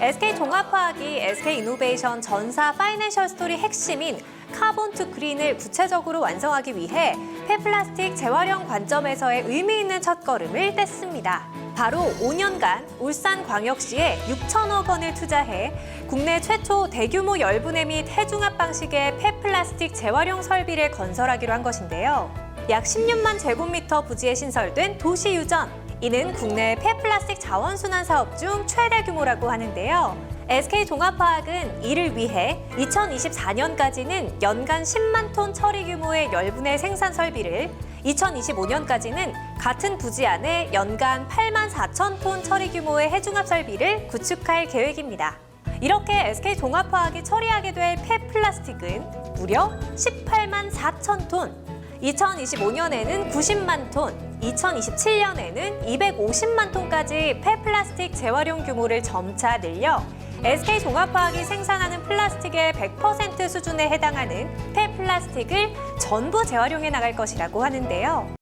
SK종합화학이 SK이노베이션 전사 파이낸셜 스토리 핵심인 카본 투 그린을 구체적으로 완성하기 위해 폐플라스틱 재활용 관점에서의 의미 있는 첫걸음을 뗐습니다. 바로 5년간 울산광역시에 6천억 원을 투자해 국내 최초 대규모 열분해 및 해중압 방식의 폐플라스틱 재활용 설비를 건설하기로 한 것인데요. 약 16만 제곱미터 부지에 신설된 도시유전. 이는 국내 폐플라스틱 자원순환 사업 중 최대 규모라고 하는데요. SK종합화학은 이를 위해 2024년까지는 연간 10만 톤 처리 규모의 열분해 생산 설비를 2025년까지는 같은 부지 안에 연간 8만 4천 톤 처리 규모의 해중압 설비를 구축할 계획입니다. 이렇게 SK종합화학이 처리하게 될 폐플라스틱은 무려 18만 4천 톤, 2025년에는 90만 톤, 2027년에는 250만 톤까지 폐플라스틱 재활용 규모를 점차 늘려 SK종합화학이 생산하는 플라스틱의 100% 수준에 해당하는 폐플라스틱을 전부 재활용해 나갈 것이라고 하는데요.